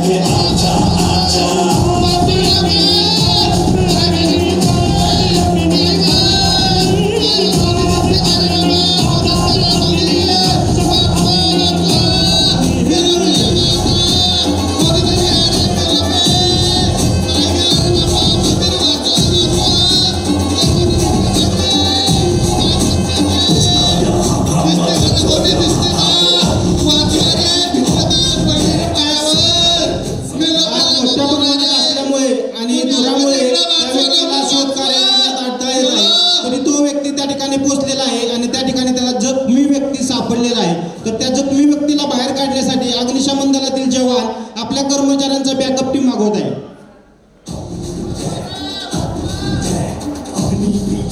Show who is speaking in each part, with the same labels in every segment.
Speaker 1: the altar. आणि त्या ठिकाणी त्याला जखमी व्यक्ती सापडलेला आहे. तर त्या जखमी व्यक्तीला बाहेर काढण्यासाठी अग्निशमन दलातील जवान आपल्या कर्मचाऱ्यांचा बॅकअप टीम मागवत आहे.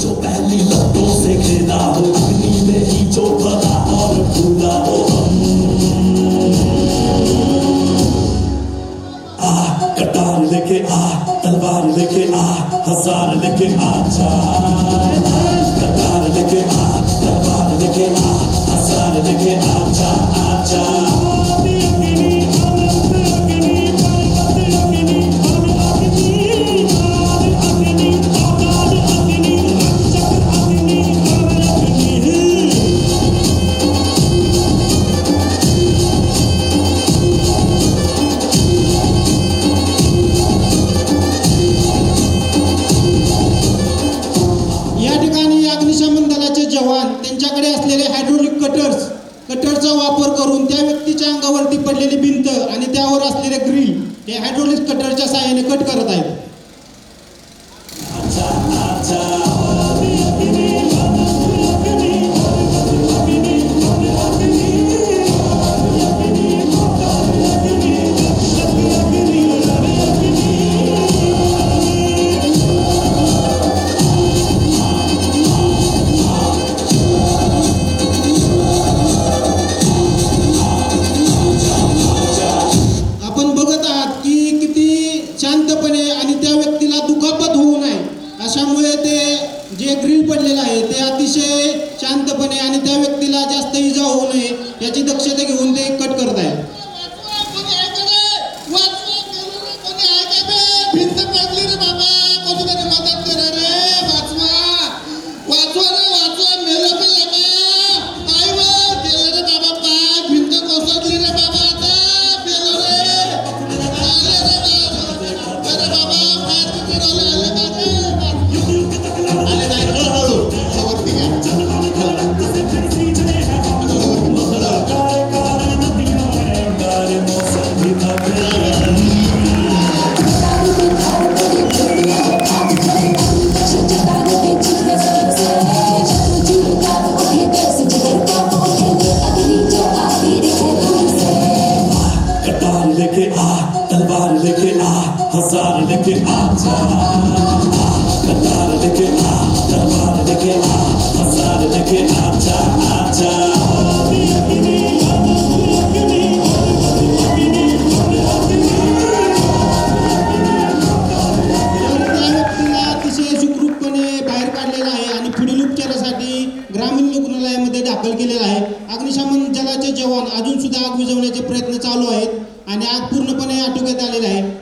Speaker 2: जो पहली लतों से खेला हो अग्नि में ही जो और भूला हो आ कटार लेके आ तलवार लेके आ हजार लेके आ जा।
Speaker 1: असलेले हायड्रोलिक कटर्स कटरचा वापर करून त्या व्यक्तीच्या अंगावरती पडलेली भिंत आणि त्यावर असलेले ग्रिल हे हायड्रोलिक कटरच्या सहाय्याने कट करत आहेत.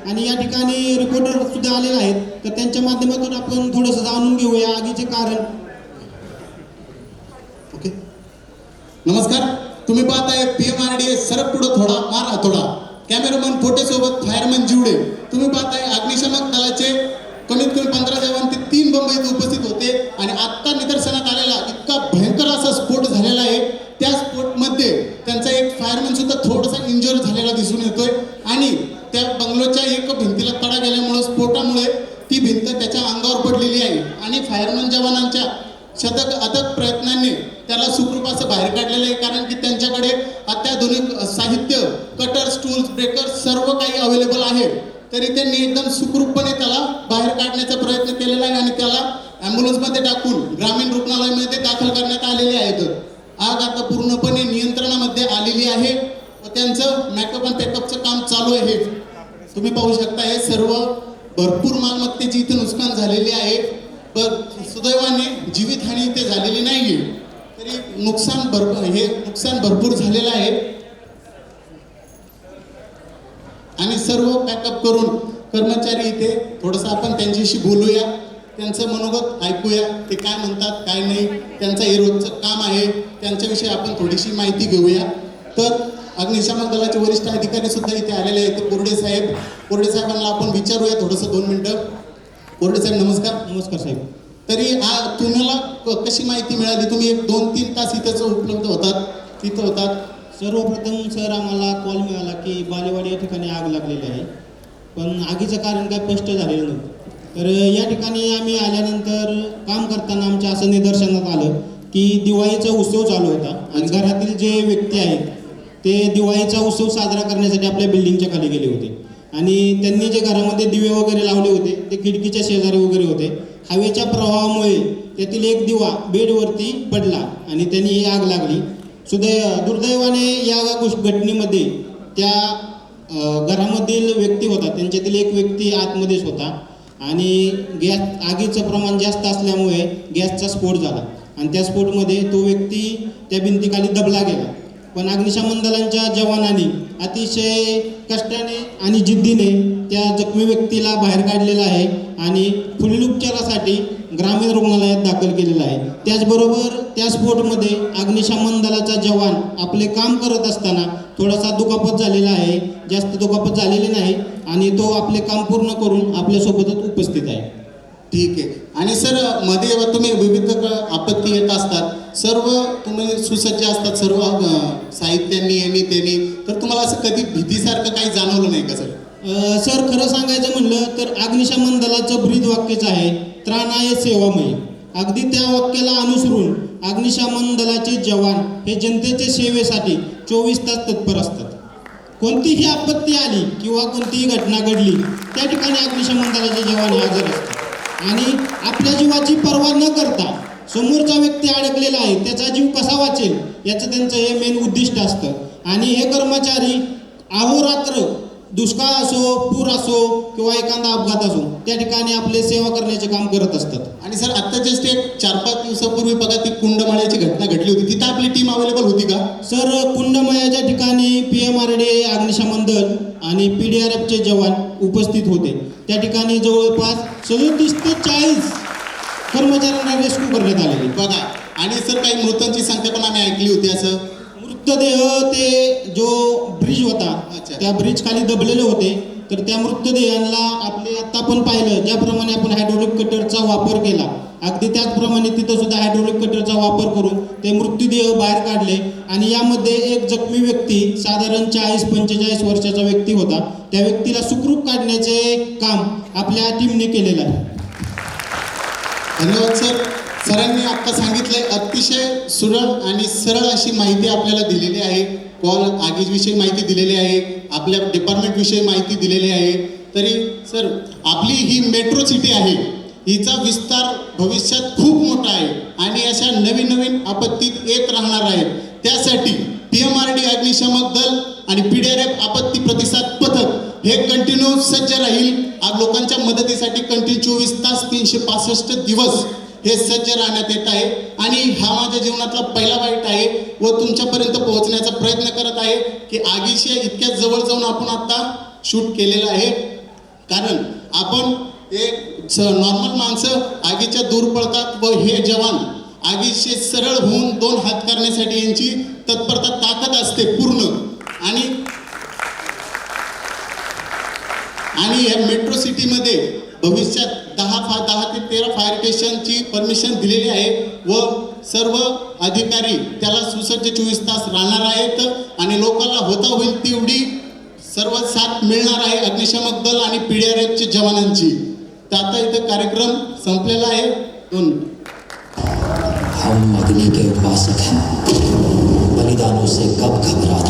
Speaker 1: आणि या ठिकाणी रिपोर्टर सुद्धा आलेले आहेत. तर त्यांच्या माध्यमातून आपण थोडंसं जाणून घेऊया आगीचे कारण.
Speaker 3: ओके नमस्कार. तुम्ही पाहताय पीएमआरडीए सरक पुढे थोडा मार थोडा. कॅमेरामन फोटेसोबत फायरमॅन जिवडे. तुम्ही पाहताय अग्निशमन दलाचे कमीत कमी पंधरा जवान ते तीन बंब इथे उपस्थित होते आणि आत्ता निदर्शनात आलेला इतका भयंकर असा स्फोट झालेला आहे त्या स्फोटमध्ये त्यांचा एक फायरमॅन सुद्धा थोडासा इंजर झालेला दिसून येतोय आणि त्या बंगलोच्या एक भिंतीला तडा गेल्यामुळे स्फोटामुळे ती भिंत त्याच्या अंगावर पडलेली आहे आणि फायरमॅन जवानांच्या शतक अथक प्रयत्नांनी त्याला सुखरूप असं बाहेर काढलेलं आहे कारण की त्यांच्याकडे अत्याधुनिक साहित्य कटर स्टूल्स ब्रेकर सर्व काही अवेलेबल आहे. तरी त्यांनी एकदम सुखरूपपणे त्याला बाहेर काढण्याचा प्रयत्न केलेला आहे आणि त्याला ॲम्ब्युलन्समध्ये टाकून ग्रामीण रुग्णालयामध्ये दाखल करण्यात आलेले आहेत आग आता पूर्णपणे नियंत्रणामध्ये आलेली आहे व त्यांचं मॅकअप आणि पॅकअपचं काम चालू आहे. तुम्ही पाहू शकता हे सर्व भरपूर मालमत्तेची इथे नुकसान झालेली आहे. पण सुदैवाने जीवितहानी इथे झालेली नाही आहे तरी नुकसान भरपूर हे नुकसान भरपूर झालेलं आहे. आणि सर्व पॅकअप करून कर्मचारी इथे थोडंसं आपण त्यांच्याशी बोलूया. त्यांचं मनोगत ऐकूया. ते काय म्हणतात काय नाही. त्यांचं हे रोजचं काम आहे. त्यांच्याविषयी आपण थोडीशी माहिती घेऊया. तर अग्निशमन दलाचे वरिष्ठ अधिकारी सुद्धा इथे आलेले आहेत. कोरडे साहेब. कोरडे साहेबांना आपण विचारूया थोडंसं दोन मिनटं. कोरडे साहेब नमस्कार.
Speaker 1: नमस्कार साहेब.
Speaker 3: तरी आ तुम्हाला क- कशी माहिती मिळाली? तुम्ही एक दोन तीन तास इथंच उपलब्ध होतात. तिथं होतात.
Speaker 1: सर्वप्रथम सर आम्हाला कॉल मिळाला की बालेवाडी या ठिकाणी आग लागलेली आहे. पण आगीचं कारण काय स्पष्ट झालेलं नव्हतं तर या ठिकाणी आम्ही आल्यानंतर काम करताना आमच्या असं निदर्शनात आलं की दिवाळीचा उत्सव चालू होता. आणि घरातील जे व्यक्ती आहेत ते दिवाळीचा उत्सव साजरा करण्यासाठी आपल्या बिल्डिंगच्या खाली गेले होते. आणि त्यांनी जे घरामध्ये दिवे वगैरे लावले होते ते खिडकीच्या शेजारी वगैरे होते. हवेच्या प्रवाहामुळे त्यातील एक दिवा बेडवरती पडला आणि त्यांनी ही आग लागली. सुदै दुर्दैवाने या घटनेमध्ये त्या घरामधील व्यक्ती होता. त्यांच्यातील एक व्यक्ती आतमध्येच होता आणि गॅस आगीचं प्रमाण जास्त असल्यामुळे गॅसचा स्फोट झाला. आणि त्या स्फोटमध्ये तो व्यक्ती त्या भिंतीखाली दबला गेला. पण अग्निशमन दलांच्या जवानांनी अतिशय कष्टाने आणि जिद्दीने त्या जखमी व्यक्तीला बाहेर काढलेला आहे आणि पुढील उपचारासाठी ग्रामीण रुग्णालयात दाखल केलेला आहे. त्याचबरोबर त्या स्फोटमध्ये अग्निशमन दलाचा जवान आपले काम करत असताना थोडासा दुखापत झालेला आहे. जास्त दुखापत झालेली नाही आणि तो आपले काम पूर्ण करून आपल्यासोबतच उपस्थित आहे.
Speaker 3: ठीक आहे. आणि सरमध्ये तुम्ही विविध आपत्ती येत असतात. सर्व तुम्ही सुसज्ज असतात सर्व अं, यांनी त्यांनी तर तुम्हाला असं कधी भीतीसारखं काही जाणवलं नाही का सर?
Speaker 1: सर खरं सांगायचं म्हणलं तर अग्निशमन दलाचं ब्रीद वाक्यच आहे त्राणाय सेवामय. अगदी त्या वाक्याला अनुसरून अग्निशमन दलाचे जवान हे जनतेच्या सेवेसाठी चोवीस तास तत्पर असतात. कोणतीही आपत्ती आली किंवा कोणतीही घटना घडली त्या ठिकाणी अग्निशमन दलाचे जवान हजर असतात. आणि आपल्या जीवाची पर्वा न करता समोरचा व्यक्ती अडकलेला आहे त्याचा जीव कसा वाचेल? याचं त्यांचं हे मेन उद्दिष्ट असतं. आणि हे कर्मचारी अहोरात्र दुष्काळ असो पूर असो किंवा एखादा अपघात असो त्या ठिकाणी आपले सेवा करण्याचे काम करत असतात.
Speaker 3: आणि सर आता जस्ट एक चार पाच दिवसापूर्वी बघा ती कुंडमाळ्याची घटना घडली होती. तिथं आपली टीम अवेलेबल होती का?
Speaker 1: सर कुंडमयाच्या ठिकाणी पी एम आर डी अग्निशमन दल आणि पी डी आर एफचे जवान उपस्थित होते. त्या ठिकाणी जवळपास सदोतीस ते चाळीस कर्मचाऱ्यांना रेस्क्यू करण्यात आलेले
Speaker 3: बघा आणि सर काही मृतांची संख्या पण आम्ही ऐकली होती असं.
Speaker 1: मृतदेह ते जो ब्रिज होता. त्या ब्रिज खाली दबलेले होते. तर त्या मृतदेहांना आपले आता आपण पाहिलं ज्याप्रमाणे आपण हायड्रोलिक कटरचा वापर केला अगदी त्याचप्रमाणे तिथं सुद्धा हायड्रोलिक कटरचा वापर करून ते मृत्यूदेह बाहेर काढले. आणि यामध्ये एक जखमी व्यक्ती साधारण चाळीस पंचेचाळीस वर्षाचा व्यक्ती होता. त्या व्यक्तीला सुखरूप काढण्याचे काम आपल्या टीमने केलेलं आहे.
Speaker 3: धन्यवाद सर. सरांनी आता सांगितलंय अतिशय सुरळ आणि सरळ अशी माहिती आपल्याला दिलेली आहे. कॉल आगीविषयी माहिती दिलेली आहे. आपल्या डिपार्टमेंटविषयी माहिती दिलेली आहे. तरी सर आपली ही मेट्रो सिटी आहे. हिचा विस्तार भविष्यात खूप मोठा आहे. आणि अशा नवीन नवीन आपत्तीत येत राहणार आहेत त्यासाठी पी एम आर डी अग्निशमक दल आणि पी डी आर एफ आपत्ती प्रतिसाद पथक हे कंटिन्यू सज्ज राहील. आज लोकांच्या मदतीसाठी कंटिन्यू चोवीस तास तीनशे पासष्ट दिवस हे सज्ज राहण्यात येत आहे. आणि हा माझ्या जीवनातला पहिला वाईट आहे व तुमच्यापर्यंत पोहोचण्याचा प्रयत्न करत आहे की आगीशी इतक्या जवळ जाऊन आपण आता शूट केलेलं आहे. कारण आपण एक नॉर्मल माणसं आगीच्या दूर पळतात व हे जवान आगीचे सरळ होऊन दोन हात करण्यासाठी यांची तत्परता ताकद असते पूर्ण. आणि आणि या मेट्रो सिटीमध्ये भविष्यात दहा फा दहा ते तेरा फायर स्टेशनची परमिशन दिलेली आहे व सर्व अधिकारी त्याला सुसज्ज चोवीस तास राहणार आहेत आणि लोकांना होता होईल तेवढी सर्व साथ मिळणार आहे अग्निशमक दल आणि पी डी आर एफच्या जवानांची. तर आता इथं कार्यक्रम संपलेला आहे. दोन
Speaker 4: हम अग्नि के उपासक हैं। बलिदानों से कब घबराते